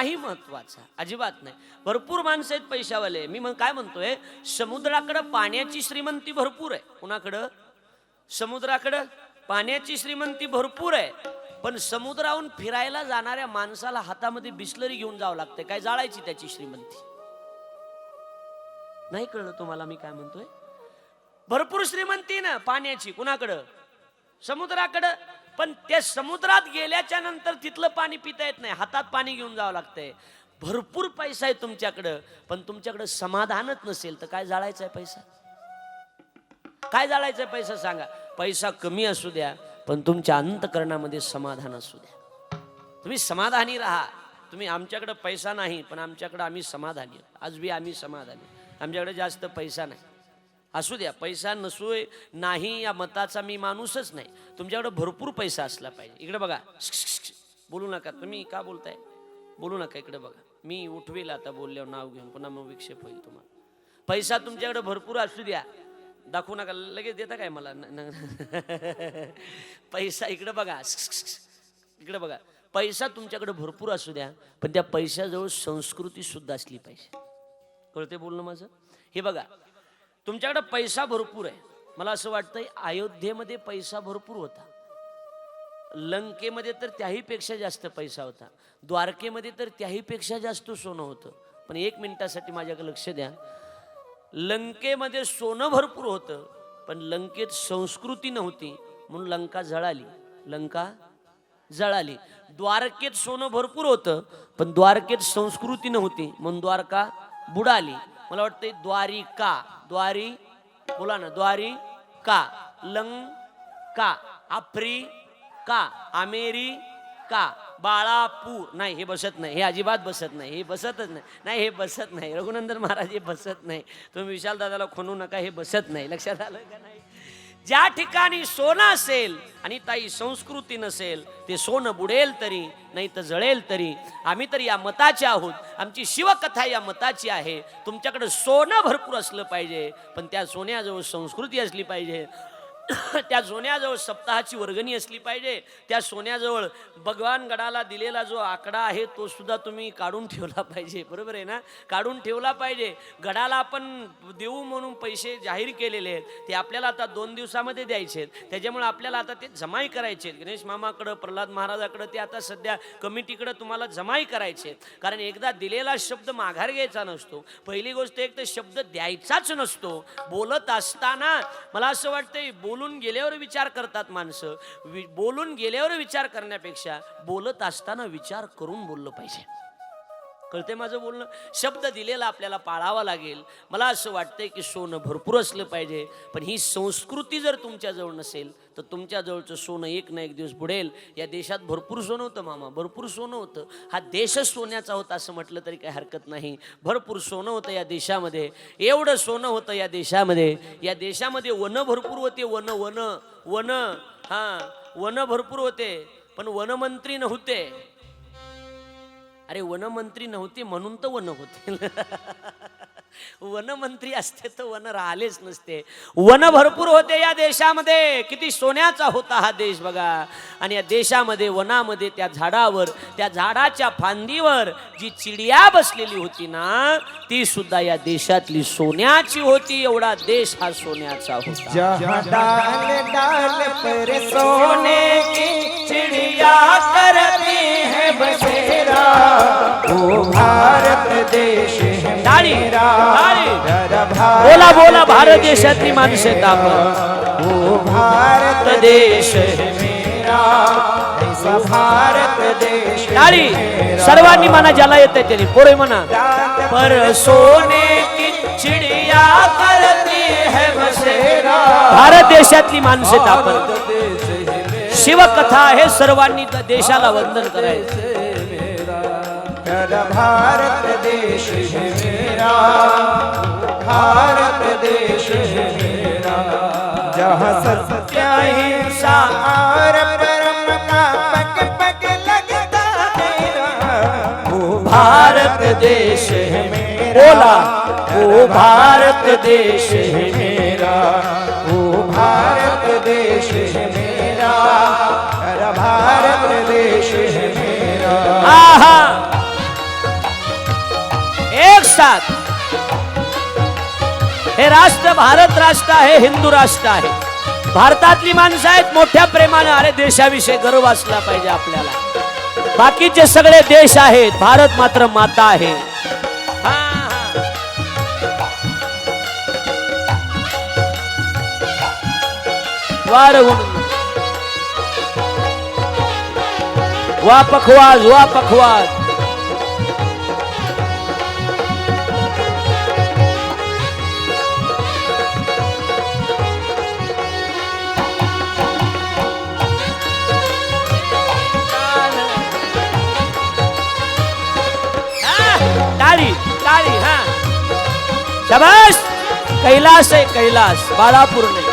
नाही महत्त्वाचा अजिबात नाही. भरपूर माणसं आहेत पैशावाले. मी मग काय म्हणतोय? समुद्राकडं पाण्याची श्रीमंती भरपूर आहे. कुणाकडं? समुद्राकडं पाण्याची श्रीमंती भरपूर आहे. पण समुद्राहून फिरायला जाणाऱ्या माणसाला हातामध्ये बिस्लरी घेऊन जावं लागते काय जाळायची त्याची श्रीमंती? नाही कळलं तुम्हाला मी काय म्हणतोय? भरपूर श्रीमंती ना पाण्याची. कुणाकडं? समुद्राकडं. पण त्या समुद्रात गेल्याच्यानंतर तिथलं पाणी पिता येत नाही. हातात पाणी घेऊन जावं लागतंय. भरपूर पैसा आहे तुमच्याकडं पण तुमच्याकडं समाधानच नसेल तर काय जाळायचा आहे पैसा? काय जाळायचा आहे पैसा सांगा. पैसा कमी असू द्या पण तुमच्या अंतकरणामध्ये समाधान असू द्या. तुम्ही समाधानी राहा. तुम्ही आमच्याकडं पैसा नाही पण आमच्याकडं आम्ही समाधानी आज बी आम्ही समाधानी आमच्याकडे जास्त पैसा नाही. असू द्या पैसा नसू नाही या मताचा मी माणूसच नाही. तुमच्याकडे भरपूर पैसा असला पाहिजे. इकडे बघा. बोलू नका. तुम्ही का बोलताय? बोलू नका इकडे बघा. मी उठवेल आता बोलल्यावर नाव घेऊन. पुन्हा मग विक्षेप होईल तुम्हाला. पैसा तुमच्याकडे भरपूर असू द्या. दाखवू नका. लगेच देता काय मला? न- पैसा इकडे बघा. इकडे बघा. पैसा तुमच्याकडे भरपूर असू द्या पण त्या पैशाजवळ संस्कृती सुद्धा असली पाहिजे. कळते बोलणं माझं? हे बघा. तुमच्याकडे पैसा भरपूर आहे. मला असं वाटतंय अयोध्येमध्ये पैसा भरपूर होता. लंकेमध्ये तर त्याहीपेक्षा जास्त पैसा होता. द्वारकेमध्ये तर त्याहीपेक्षा जास्त सोनं होतं. पण एक मिनिटासाठी माझ्याकडे लक्ष द्या. लंकेमध्ये सोनं भरपूर होतं पण लंकेत संस्कृती नव्हती म्हणून लंका जळाली. लंका जळाली. द्वारकेत सोनं भरपूर होतं पण द्वारकेत संस्कृती नव्हती म्हणून द्वारका बुडाली. मला वाटतंय द्वारिका. द्वारी बोला ना द्वारी का? Lanka Africa America Balapur. नाही हे बसत नाही. हे अजिबात बसत नाही. हे बसतच नाही. नाही हे बसत नाही. रघुनंदन महाराज हे बसत नाही. तुम्ही विशाल दादाला खोनू नका. हे बसत नाही. लक्षात आलं का नाही? ज्या ठिकाणी सोनं असेल आणि ताई संस्कृती नसेल ते सोनं बुडेल तरी नाही तर जळेल तरी आम्ही तर या मताचे आहोत. आमची शिवकथा या मताची आहे. तुमच्याकडे सोनं भरपूर असलं पाहिजे पण त्या सोन्याजवळ संस्कृती असली पाहिजे. त्या सोन्याजवळ सप्ताहाची वर्गणी असली पाहिजे. त्या सोन्याजवळ भगवान गडाला दिलेला जो आकडा आहे तो सुद्धा तुम्ही काढून ठेवला पाहिजे. बरोबर आहे ना? काढून ठेवला पाहिजे. गडाला आपण देऊ म्हणून पैसे जाहीर केलेले आहेत ते आपल्याला आता दोन दिवसामध्ये द्यायचे आहेत. त्याच्यामुळे आपल्याला आता ते जमाई करायचे आहेत. गणेश मामाकडं प्रल्हाद महाराजाकडं ते आता सध्या कमिटीकडं तुम्हाला जमाई करायचे आहेत. कारण एकदा दिलेला शब्द माघार घ्यायचा नसतो. पहिली गोष्ट एक तर शब्द द्यायचाच नसतो. बोलत असताना मला असं वाटतंय बोलून गेल्यावर विचार करतात माणसं. वि- बोलून गेल्यावर विचार करण्यापेक्षा बोलत असताना विचार करून बोललं पाहिजे. कळते माझं बोलणं? शब्द दिलेला आपल्याला पाळावा लागेल. मला असं वाटतंय की सोनं भरपूर असलं पाहिजे पण ही संस्कृती जर तुमच्याजवळ नसेल तर तुमच्याजवळचं सोनं एक ना एक दिवस बुडेल. या देशात भरपूर सोनं होतं मामा भरपूर सोनं होतं. हा देशच सोन्याचा होता असं म्हटलं तरी काही हरकत नाही. भरपूर सोनं होतं या देशामध्ये. एवढं सोनं होतं या देशामध्ये. या देशामध्ये वनं भरपूर होते वन वन वन. हां वन भरपूर होते पण वनमंत्री नव्हते. अरे वनमंत्री नव्हते म्हणून तर वन होते. वनमंत्री असते तर वन राहिलेच नसते. वन भरपूर होते या देशामध्ये. किती सोन्याचा होता हा देश बघा. आणि या देशामध्ये वनामध्ये त्या झाडावर त्या झाडाच्या फांदीवर जी चिडिया बसलेली होती ना ती सुद्धा या देशातली सोन्याची होती. एवढा देश हा सोन्याचा होता. जहाँ डाल डाल पर सोने की चिड़िया करती बोला बोला भारत देशातली माणसं आहेत आपण भारत देश है भारत देश है मेरा। सर्वांनी म्हणा ज्याला येते त्याने पोरे म्हणा पर सोने की चिड़िया करती है बसेरा। भारत देशातली माणसं आहेत आपण है शिवकथा आहे सर्वांनी देशाला वंदन करायचं। मेरा भारत देश है मेरा। भारत देश है मेरा। जहाँ सत्य हिंसा और परम का पग पग लगता मेरा। वो भारत देश है बोला। वो भारत देश है मेरा। वो भारत देश है मेरा। मेरा भारत देश है मेरा। आहा। देशात हे राष्ट्र भारत राष्ट्र आहे हिंदू राष्ट्र आहे. भारतातली माणसं आहेत मोठ्या प्रेमानं अरे देशाविषयी गर्व असला पाहिजे आपल्याला. बाकीचे सगळे देश आहेत भारत मात्र माता आहे. वार वा पखवाज वा पखवाज शबाश कैलास आहे कैलास बाळापूर नाही।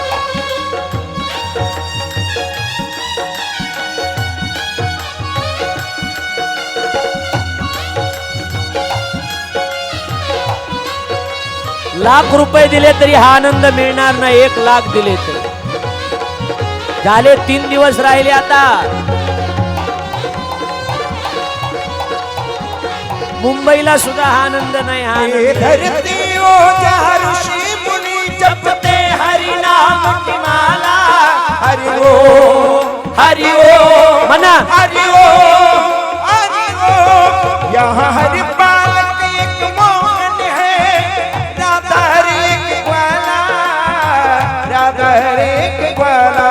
लाख रुपये दिले तरी हा आनंद मिळणार नाही एक लाख दिले तरी। झाले तीन दिवस राहिले आता। मुंबईला सुद्धा हा आनंद नाही हा आनंद धरती ओ जहाँ ऋषि मुनि जपते हरि नाम की माला। हरि ओ हरि ओ म्हणा हरि ओ हरि ओ यहाँ हरि बालक एक मोहन है राधा हरि एक ग्वाला। राधा हरि एक ग्वाला।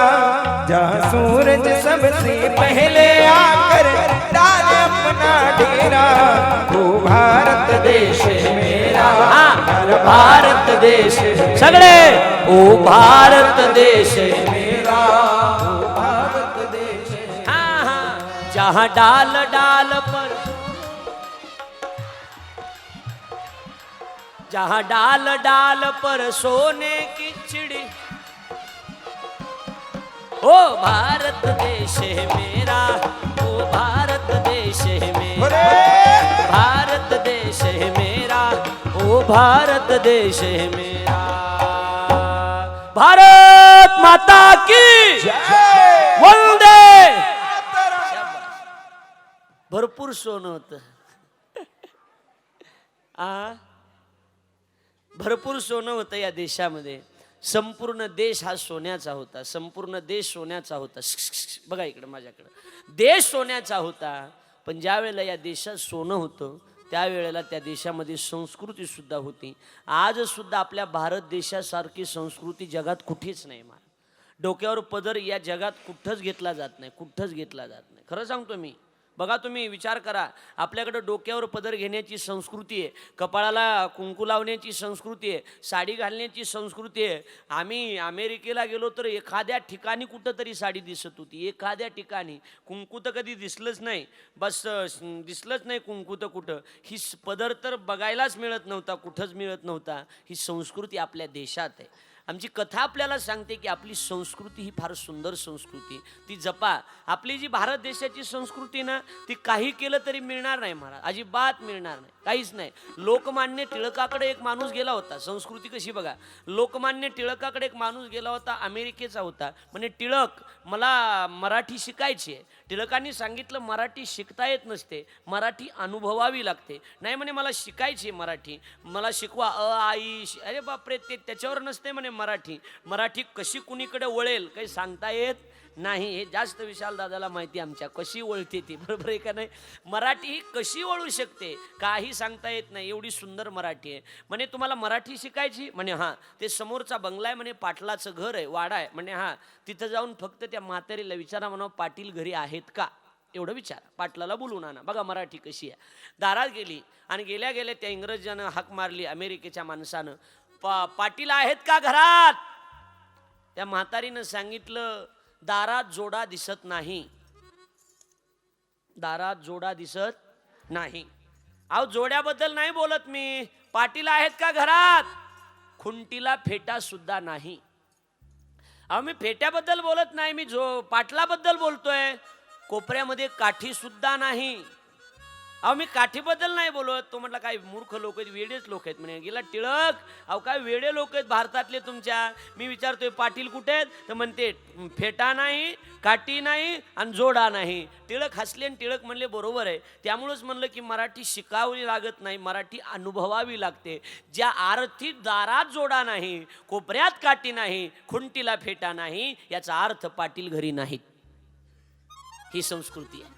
जहाँ सूरज सबसे पहले आकर डाले अपना डेरा। वो भारत देश है मेरा हा भारत देश सगळे. ओ भारत देश मेरा भारत देश. है हा. हा डाल डाल पर. जहा डाल डाल पर सोने की चिड़ी. ओ भारत देश है मेरा ओ भारत देश है मेरा भारत देश है मेरा। भारत माता की वंदे। भरपूर सोनं होत. आ? भरपूर सोनं होतं या देशामध्ये. संपूर्ण देश हा सोन्याचा होता. संपूर्ण देश सोन्याचा होता. बघा इकडं माझ्याकडं. देश सोन्याचा होता. पण ज्या वेळेला या देशात सोनं होतं त्यावेळेला त्या देशामध्ये संस्कृतीसुद्धा होती. आज सुद्धा आपल्या भारत देशासारखी संस्कृती जगात कुठेच नाही मा डोक्यावर पदर या जगात कुठंच घेतला जात नाही कुठंच घेतला जात नाही. खरं सांगतो मी. बघा तुम्ही विचार करा. आपल्याकडं डोक्यावर पदर घेण्याची संस्कृती आहे. कपाळाला कुंकू लावण्याची संस्कृती आहे. साडी घालण्याची संस्कृती आहे. आम्ही अमेरिकेला गेलो तर एखाद्या ठिकाणी कुठंतरी साडी दिसत होती. एखाद्या ठिकाणी. कुंकू तर कधी दिसलंच नाही. बस दिसलंच नाही कुंकू तर कुठं. ही स- पदर तर बघायलाच मिळत नव्हता कुठंच मिळत नव्हता. ही संस्कृती आपल्या देशात आहे. आमची कथा आपल्याला सांगते की आपली संस्कृती ही फार सुंदर संस्कृती ती जपा. आपली जी भारत देशाची संस्कृती ना ती काही केलं तरी मिळणार नाही महाराज. अजिबात मिळणार नाही. काहीच नाही. लोकमान्य टिळकाकडे एक माणूस गेला होता. संस्कृती कशी बघा. लोकमान्य टिळकाकडे एक माणूस गेला होता अमेरिकेचा होता. म्हणजे टिळक मला मराठी शिकायची आहे. टिळकांनी सांगितलं मराठी शिकता येत नसते मराठी अनुभवावी लागते. नाही म्हणे मला शिकायची मराठी. मला शिकवा अ आई अरे बापरे ते त्याच्यावर नसते म्हणे मराठी. मराठी कशी कुणीकडे वळेल काही सांगता येत नाही हे जास्त विशाल दादाला माहिती आमच्या. कशी वळते ती? बरोबर आहे का नाही? मराठी ही कशी वळू शकते? काही सांगता येत नाही. एवढी सुंदर मराठी आहे. म्हणे तुम्हाला मराठी शिकायची? म्हणे हां. ते समोरचा बंगला आहे म्हणे पाटलाचं घर आहे वाडा आहे. म्हणे हां. तिथं जाऊन फक्त त्या म्हातारीला विचारा म्हणा पाटील घरी आहेत का? एवढं विचार. पाटलाला बोलून आणा. बघा मराठी कशी आहे. दारात गेली आणि गेल्या गेल्या त्या इंग्रजानं हाक मारली अमेरिकेच्या माणसानं. पा पाटील आहेत का घरात? त्या म्हातारीनं सांगितलं दारात जोडा दिसत नाही. दारात जोडा दिसत नाही. अहो जोड्याबद्दल नाही बोलत मी. पाटील आहेत का घरात? खुंटीला फेटा सुद्धा नाही. अहो मी फेट्याबद्दल बोलत नाही. मी जो पाटलाबद्दल बोलतोय. कोपऱ्यामध्ये काठी सुद्धा नाही. अहो मी काठीबद्दल नाही बोलत. तो म्हटला काय मूर्ख लोक आहेत वेडेच लोक आहेत. म्हणे गेला टिळक. अहो काय वेडे लोक आहेत भारतातले तुमच्या. मी विचारतोय पाटील कुठे आहेत? तर म्हणते फेटा नाही काठी नाही आणि जोडा नाही. टिळक हसले आणि टिळक म्हणले बरोबर आहे. त्यामुळंच म्हणलं की मराठी शिकावी लागत नाही मराठी अनुभवावी लागते. ज्या आरती दारात जोडा नाही कोपऱ्यात काठी नाही खुंटीला फेटा नाही याचा अर्थ पाटील घरी नाहीत. ही संस्कृती आहे.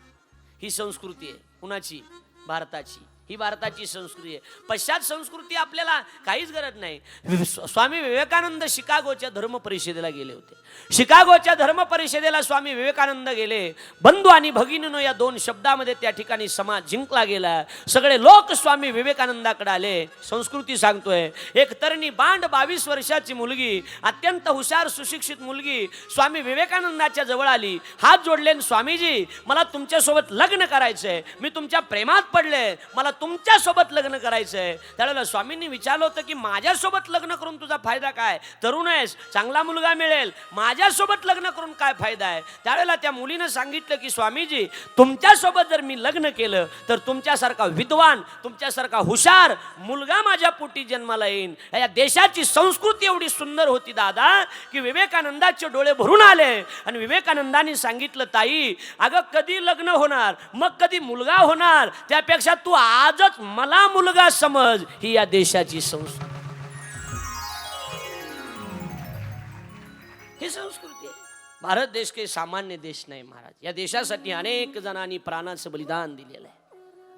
ही संस्कृती आहे. कुणाची? भारताची. ही भारताची संस्कृती आहे. पश्चात संस्कृती आपल्याला काहीच गरज नाही. स्व- स्वामी विवेकानंद शिकागोच्या धर्म परिषदेला गेले होते. शिकागोच्या धर्म परिषदेला स्वामी विवेकानंद गेले. बंधू आणि भगिनीनो या दोन शब्दामध्ये त्या ठिकाणी समाज जिंकला गेला. सगळे लोक स्वामी विवेकानंदाकडे आले. संस्कृती सांगतोय एक तरणी बांड बावीस वर्षाची मुलगी अत्यंत हुशार सुशिक्षित मुलगी स्वामी विवेकानंदाच्या जवळ आली. हात जोडले स्वामीजी मला तुमच्यासोबत लग्न करायचंय. मी तुमच्या प्रेमात पडले. मला तुमच्यासोबत लग्न करायचंय. त्यावेळेला स्वामींनी विचारलं होतं की माझ्यासोबत लग्न करून तुझा फायदा काय? तरुण आहेस चांगला मुलगा मिळेल. माझ्यासोबत लग्न करून काय फायदा आहे? त्यावेळेला त्या मुलीनं सांगितलं की स्वामीजी तुमच्यासोबत जर मी लग्न केलं तर तुमच्यासारखा विद्वान तुमच्यासारखा हुशार मुलगा माझ्या पोटी जन्माला येईन. या देशाची संस्कृती एवढी सुंदर होती दादा की विवेकानंदाचे डोळे भरून आले. आणि विवेकानंदाने सांगितलं ताई अगं कधी लग्न होणार? मग कधी मुलगा होणार? त्यापेक्षा तू आजच मला मुलगा समज. ही या देशाची संस्कृती. ही संस्कृती आहे. भारत देश काही सामान्य देश नाही महाराज. या देशासाठी अनेक जणांनी प्राणाचं बलिदान दिलेलं आहे.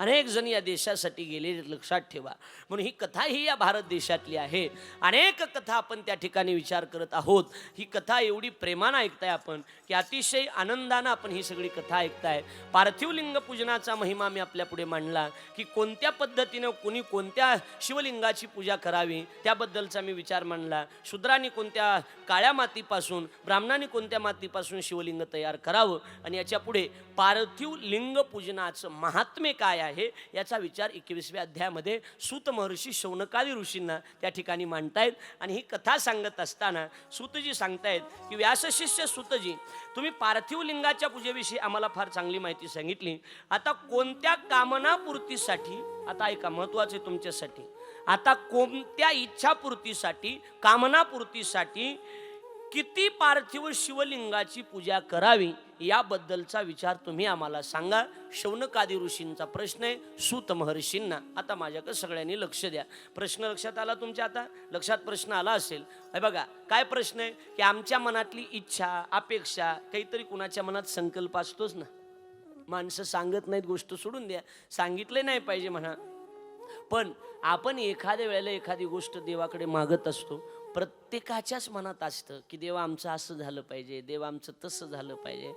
अनेक जण या देशासाठी गेले लक्षात ठेवा. म्हणून ही कथा ही या भारत देशातली आहे. अनेक कथा आपण त्या ठिकाणी विचार करत आहोत. ही कथा एवढी प्रेमानं ऐकताय आपण की अतिशय आनंदानं आपण ही सगळी कथा ऐकताय. पार्थिव लिंग पूजनाचा महिमा मी आपल्या पुढे मांडला की कोणत्या पद्धतीनं कोणी कोणत्या शिवलिंगाची पूजा करावी त्याबद्दलचा मी विचार मांडला. शूद्रांनी कोणत्या काळ्या मातीपासून ब्राह्मणांनी कोणत्या मातीपासून शिवलिंग तयार करावं आणि याच्यापुढे पार्थिव लिंग पूजनाचं महात्म्य काय आहे? याचा विचार एकवीसव्या अध्यायामध्ये सूत महर्षी शौनकादी ऋषींना त्या ठिकाणी मांडतायत. आणि ही कथा सांगत असताना सुतजी सांगतायत की व्यासशिष्य सुतजी तुम्ही पार्थिव लिंगाच्या पूजेविषयी आम्हाला फार चांगली माहिती सांगितली. आता कोणत्या कामनापूर्तीसाठी आता ऐका महत्त्वाचे तुमच्यासाठी आता कोणत्या इच्छापूर्तीसाठी कामनापूर्तीसाठी किती पार्थिव शिवलिंगाची पूजा करावी याबद्दलचा विचार तुम्ही आम्हाला सांगा. शौनकादी ऋषींचा प्रश्न आहे सूत महर्षींना. आता माझ्याकडे सगळ्यांनी लक्ष द्या. प्रश्न लक्षात आला तुमच्या आता? लक्षात प्रश्न आला असेल. हे बघा काय प्रश्न आहे? की आमच्या मनातली इच्छा अपेक्षा काहीतरी कुणाच्या मनात संकल्प असतोच ना. माणसं सांगत नाहीत गोष्ट सोडून द्या. सांगितले नाही पाहिजे म्हणा. पण आपण एखाद्या वेळेला एखादी गोष्ट देवाकडे मागत असतो. प्रत्येकाच्याच मनात असतं की देवा आमचं असं झालं पाहिजे देवा आमचं तसं झालं पाहिजे.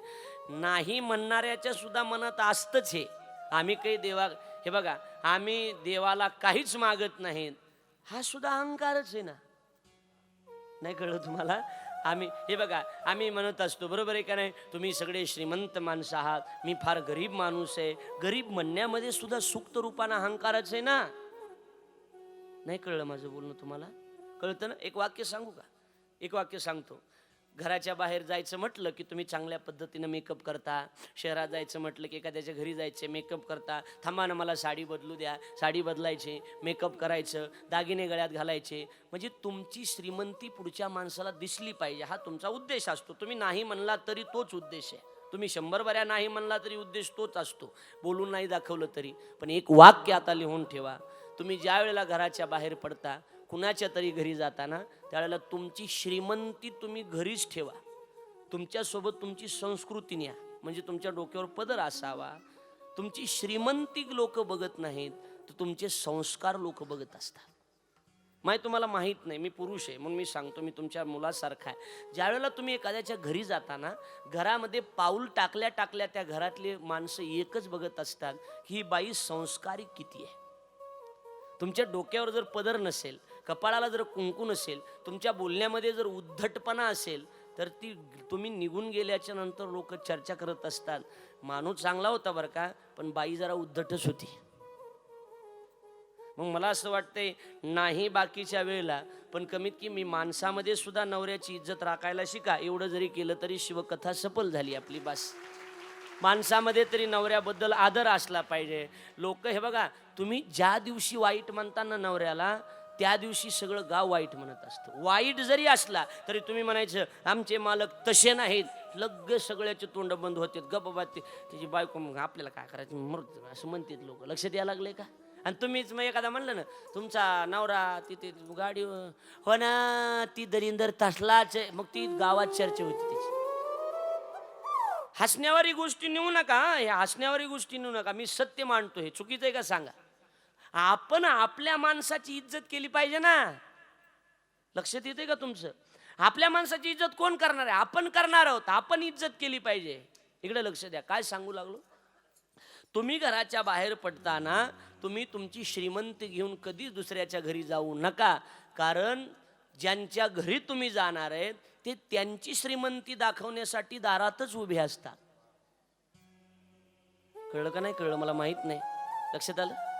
नाही म्हणणाऱ्याच्या सुद्धा मनात असतंच हे. आम्ही काही देवा हे बघा आम्ही देवाला काहीच मागत नाहीत हा सुद्धा अहंकारच आहे ना? नाही कळलं तुम्हाला? आम्ही हे बघा आम्ही म्हणत असतो बरोबर आहे का नाही? तुम्ही सगळे श्रीमंत माणसं आहात मी फार गरीब माणूस आहे. गरीब म्हणण्यामध्ये सुद्धा सुक्त रूपानं अहंकारच आहे ना? नाही कळलं माझं बोलणं तुम्हाला? कळतं ना? एक वाक्य सांगू का? एक वाक्य सांगतो. घराच्या बाहेर जायचं म्हटलं की तुम्ही चांगल्या पद्धतीनं मेकअप करता. शहरात जायचं म्हटलं की एखाद्याच्या घरी जायचे मेकअप करता. थांबा ना मला साडी बदलू द्या. साडी बदलायचे मेकअप करायचं दागिने गळ्यात घालायचे. म्हणजे तुमची श्रीमंती पुढच्या माणसाला दिसली पाहिजे. हा तुमचा उद्देश असतो. तुम्ही नाही म्हणला तरी तोच उद्देश आहे. तुम्ही शंभर बऱ्या नाही म्हणला तरी उद्देश तोच असतो. बोलून नाही दाखवलं तरी. पण एक वाक्य आता लिहून ठेवा. तुम्ही ज्या वेळेला घराच्या बाहेर पडता कुणाच्या तरी घरी जाताना त्यावेळेला तुमची श्रीमंती तुम्ही घरीच ठेवा. तुमच्यासोबत तुमची संस्कृती न्या. म्हणजे तुमच्या डोक्यावर पदर असावा. तुमची श्रीमंती लोक बघत नाहीत तर तुमचे संस्कार लोक बघत असतात. माहीत तुम्हाला माहीत नाही मी पुरुष आहे म्हणून मी सांगतो मी तुमच्या मुलासारखा आहे. ज्यावेळेला तुम्ही एखाद्याच्या घरी जाताना घरामध्ये पाऊल टाकल्या टाकल्या त्या घरातले माणसं एकच बघत असतात ही बाई संस्कारिक किती आहे. तुमच्या डोक्यावर जर पदर नसेल कपाळाला जर कुंकू नसेल तुमच्या बोलण्यामध्ये जर उद्धटपणा असेल तर ती तुम्ही निघून गेल्याच्यानंतर लोक चर्चा करत असतात. माणूस चांगला होता बरं का पण बाई जरा उद्धटच होती. मग मला असं वाटतंय नाही बाकीच्या वेळेला पण कमीत कमी माणसामध्ये सुद्धा नवऱ्याची इज्जत राखायला शिका एवढं जरी केलं तरी शिवकथा सफल झाली आपली बास. माणसामध्ये तरी नवऱ्याबद्दल आदर असला पाहिजे. लोक हे बघा तुम्ही ज्या दिवशी वाईट म्हणताना नवऱ्याला त्या दिवशी सगळं गाव वाईट म्हणत असतं. वाईट जरी असला तरी तुम्ही म्हणायचं आमचे मालक तसे नाहीत. लग्ग सगळ्याचे तोंड बंद होते. ग बाबा ते त्याची बायको मग आपल्याला काय करायचं? मृत असं म्हणतात लोक. लक्ष द्यायला लागले का? आणि तुम्हीच मग एखादा म्हणलं ना तुमचा नवरा तिथे गाडी हो ना ती दरिंदर तसलाच आहे. मग ती गावात चर्चा होती त्याची हसण्यावारी गोष्टी नेऊ नका हे. हसण्यावरी हसण्यावारी गोष्टी नेऊ नका. मी सत्य मांडतो हे चुकीचं आहे का सांगा? आपण आपल्या माणसाची इज्जत केली पाहिजे ना. लक्षात येते का तुमचं? आपल्या माणसाची इज्जत कोण करणार आहे? आपण करणार आहोत. आपण इज्जत केली पाहिजे. इकडे लक्ष द्या. काय सांगू लागलो? तुम्ही घराच्या बाहेर पडताना तुम्ही तुमची श्रीमंती घेऊन कधीच दुसऱ्याच्या घरी जाऊ नका. कारण ज्यांच्या घरी तुम्ही जाणार आहेत ते त्यांची श्रीमंती दाखवण्यासाठी दारातच उभे असतात. कळलं का नाही? कळलं. मला माहीत नाही. लक्षात आलं?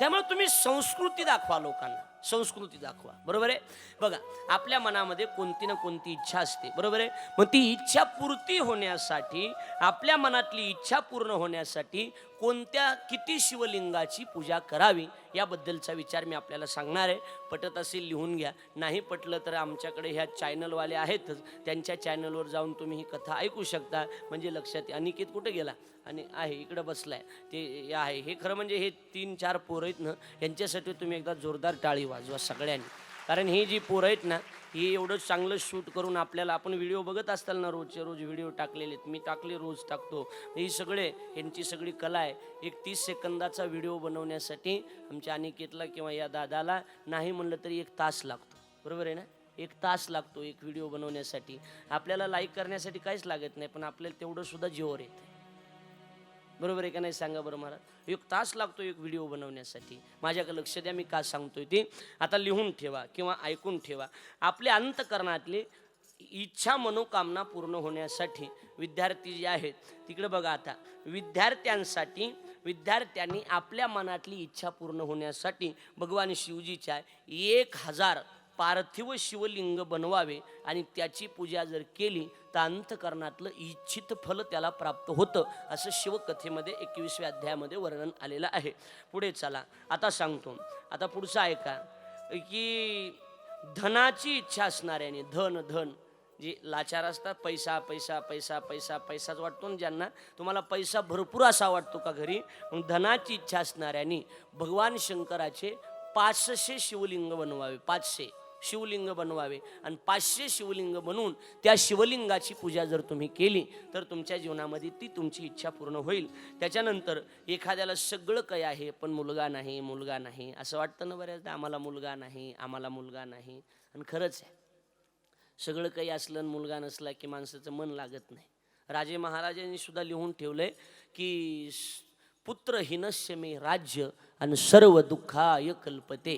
त्यामुळे तुम्ही संस्कृती दाखवा लोकांना. संस्कृती दाखवा. बरोबर आहे? बघा आपल्या मनामध्ये कोणती ना कोणती इच्छा असते. बरोबर आहे? मग ती इच्छा पूर्ती होण्यासाठी आपल्या मनातली इच्छा पूर्ण होण्यासाठी कोणत्या किती शिवलिंगाची पूजा करावी याबद्दलचा विचार मी आपल्याला सांगणार आहे. पटत असेल लिहून घ्या. नाही पटलं तर आमच्याकडे ह्या चॅनलवाले आहेतच. त्यांच्या चॅनलवर जाऊन तुम्ही ही कथा ऐकू शकता. म्हणजे लक्षात ये. अनिकेत कुठे गेला? आणि आहे इकडं बसलाय. ते आहे. हे खरं म्हणजे हे तीन चार पोरं आहेत ना यांच्यासाठी तुम्ही एकदा जोरदार टाळी वाजवा सगळ्यांनी. कारण ही जी पोरं आहेत ना ही एवढं चांगलं शूट करून आपल्याला आपण व्हिडिओ बघत असताल ना रोजचे रोज व्हिडिओ टाकलेले आहेत. मी टाकले रोज टाकतो. ही सगळे यांची सगळी कला आहे. एक तीस सेकंदाचा व्हिडिओ बनवण्यासाठी आमच्या अनिकेतला किंवा या दादाला नाही म्हणलं तरी एक तास लागतो. बरोबर आहे ना? एक तास लागतो एक व्हिडिओ बनवण्यासाठी. आपल्याला लाईक करण्यासाठी काहीच लागत नाही पण आपल्याला तेवढंसुद्धा जीवर येतं बरोबर आहे का नाही सांगा बरं मला एक तास लागतो एक व्हिडिओ बनवण्यासाठी. माझ्याकडे लक्ष द्या मी का सांगतोय ते. आता लिहून ठेवा किंवा ऐकून ठेवा. आपल्या अंतकरणातले इच्छा मनोकामना पूर्ण होण्यासाठी विद्यार्थी जे आहेत तिकडे बघा आता. विद्यार्थ्यांसाठी विद्यार्थ्यांनी आपल्या मनातली इच्छा पूर्ण होण्यासाठी भगवान शिवजीच्या एक हजार पार्थिव शिवलिंग बनवावे आणि त्याची पूजा जर केली तर अंतकरणातलं इच्छित फल त्याला प्राप्त होतं असं शिवकथेमध्ये एकवीसव्या अध्यायामध्ये वर्णन आलेलं आहे. पुढे चला. आता सांगतो. आता पुढचं ऐका. की धनाची इच्छा असणाऱ्याने धन धन जी लाचार असतात पैसा पैसा पैसा पैसा पैसाच वाटतो ना ज्यांना तुम्हाला पैसा भरपूर असा वाटतो का घरी? मग धनाची इच्छा असणाऱ्यांनी भगवान शंकराचे पाचशे शिवलिंग बनवावे पाचशे. शिवलिंग बनवावे. आणि पाचशे शिवलिंग बनवून त्या शिवलिंगाची पूजा जर तुम्ही केली तर तुमच्या जीवनामध्ये ती तुमची इच्छा पूर्ण होईल. त्याच्यानंतर एखाद्याला सगळं काही आहे पण मुलगा नाही मुलगा नाही असं वाटतं ना बऱ्याचदा आम्हाला मुलगा नाही आम्हाला मुलगा नाही. आणि खरंच आहे. सगळं काही असलं आणि मुलगा नसला की माणसाचं मन लागत नाही. राजे महाराजांनी सुद्धा लिहून ठेवलंय की पुत्र हिनस्य मे राज्य आणि सर्व दुःखाय कल्पते.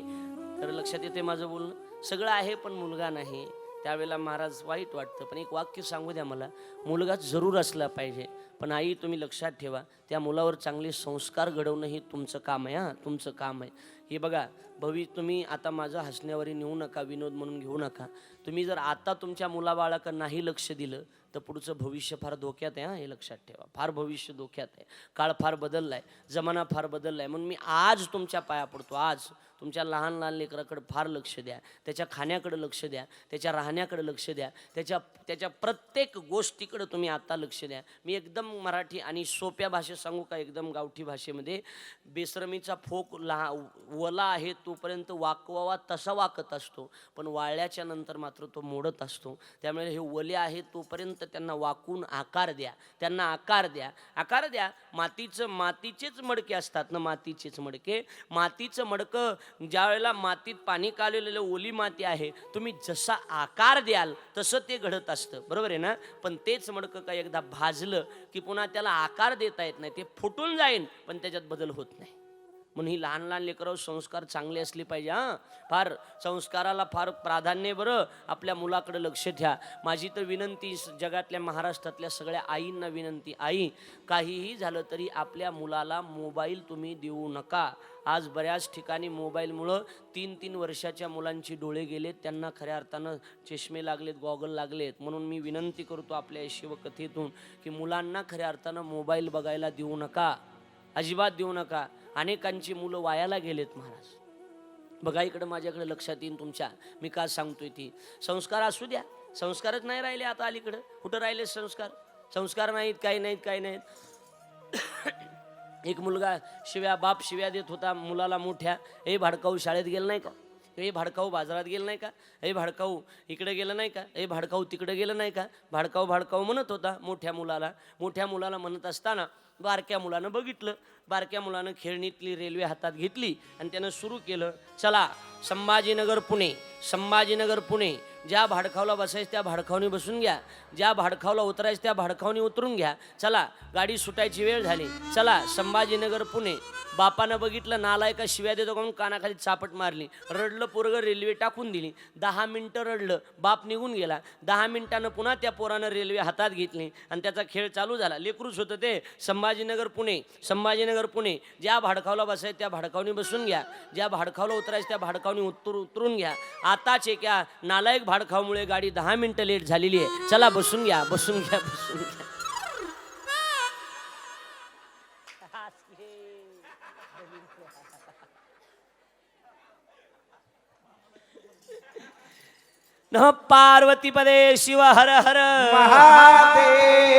तर लक्षात येते माझं बोलणं? सगळं आहे पण मुलगा नाही. त्यावेळेला महाराज वाईट वाटतं. पण एक वाक्य सांगू द्या मला. मुलगा जरूर असला पाहिजे. पण आई तुम्ही लक्षात ठेवा त्या मुलावर चांगले संस्कार घडवणं हे तुमचं काम आहे हां तुमचं काम आहे. हे बघा भवी तुम्ही आता माझं हसण्यावरी नेऊ नका विनोद म्हणून घेऊ नका. तुम्ही जर आता तुमच्या मुलाबाळाकडं नाही लक्ष दिलं तर पुढचं भविष्य फार धोक्यात आहे हां हे लक्षात ठेवा. फार भविष्य धोक्यात आहे. काळ फार बदलला आहे जमाना फार बदलला आहे म्हणून मी आज तुमच्या पाया पडतो आज. तुमच्या लहान लहान लेकराकडे फार लक्ष द्या त्याच्या खाण्याकडे लक्ष द्या त्याच्या राहण्याकडे लक्ष द्या त्याच्या त्याच्या प्रत्येक गोष्टीकडे तुम्ही आता लक्ष द्या. मी एकदम मराठी आणि सोप्या भाषेत सांगू का एकदम गावठी भाषेमध्ये? बेसरमीचा फोक लहा वला आहे तोपर्यंत वाकवावा तसा वाकत असतो पण वाळल्याच्या नंतर मात्र तो मोडत असतो. त्यामुळे हे वले आहेत तोपर्यंत त्यांना वाकून आकार द्या. त्यांना आकार द्या. आकार द्या मातीचं मातीचेच मडके असतात ना मातीचेच मडके? मातीचं मडकं ज्यावेळेला मातीत पाणी कालवलेलं ओली माती आहे तुम्ही जसा आकार द्याल तसं ते घडत असतं. बरोबर आहे ना? पण तेच मडकं का एकदा भाजलं की पुन्हा त्याला आकार देता येत नाही ते फुटून जाईन पण त्याच्यात बदल होत नाही. म्हणून ही लहान लहान लेकरं संस्कार चांगले असले पाहिजे हां. फार संस्काराला फार प्राधान्य बरं. आपल्या मुलाकडे लक्ष द्या माझी तर विनंती जगातल्या महाराष्ट्रातल्या सगळ्या आईंना विनंती. आई काहीही झालं तरी आपल्या मुलाला मोबाईल तुम्ही देऊ नका. आज बऱ्याच ठिकाणी मोबाईलमुळं तीन तीन वर्षाच्या मुलांची डोळे गेलेत. त्यांना खऱ्या अर्थानं चष्मे लागलेत गॉगल लागलेत. म्हणून मी विनंती करतो आपल्या शिवकथेतून की मुलांना खऱ्या अर्थानं मोबाईल बघायला देऊ नका. अजिबात देऊ नका. अनेकांची मुलं वायाला गेलेत महाराज. बघा इकडं माझ्याकडे लक्षात येईन तुमच्या. मी का सांगतोय ती? संस्कार असू द्या. संस्कारच नाही राहिले आता अलीकडं. कुठं राहिले संस्कार? संस्कार नाहीत काही नाहीत काही नाहीत. एक मुलगा शिव्या बाप शिव्या देत होता मुलाला मोठ्या. हे भाडकाऊ शाळेत गेलं नाही का? हे भाडकाऊ बाजारात गेलं नाही का? हे भाडकाऊ इकडे गेलं नाही का? हे भाडकाऊ तिकडे गेलं नाही का? भाडकाऊ भाडकाऊ म्हणत होता मोठ्या मुलाला. मोठ्या मुलाला म्हणत असताना बारक्या मुलानं बघितलं. बारक्या मुलानं खेळणीतली रेल्वे हातात घेतली आणि त्यानं सुरू केलं. चला संभाजीनगर पुणे संभाजीनगर पुणे. ज्या भाडखावला बसायचं त्या भाडखावनी बसून घ्या. ज्या भाडखावला उतरायचं त्या भाडखावनी उतरून घ्या. चला गाडी सुटायची वेळ झाली. चला संभाजीनगर पुणे. बापानं बघितलं नालायका शिव्या देतो म्हणून कानाखाली चापट मारली. रडलं पोरगं रेल्वे टाकून दिली. दहा मिनटं रडलं बाप निघून गेला. दहा मिनिटानं पुन्हा त्या पोरानं रेल्वे हातात घेतली आणि त्याचा खेळ चालू झाला. लेकरूच होतं ते. संभाजीनगर पुणे. संभाजीनगर पुणे. ज्या भाडखावला बसायचं त्या भाडकावनी बसून घ्या. ज्या भाडखावला उतरायचं त्या भाडकावनी उतर उतरून घ्या. आताच एका नालायक भाडखावामुळे गाडी दहा मिनिटं लेट झालेली आहे. चला बसून घ्या बसून घ्या बसून घ्या. न पार्वती पदे शिव हर हर. महादेव.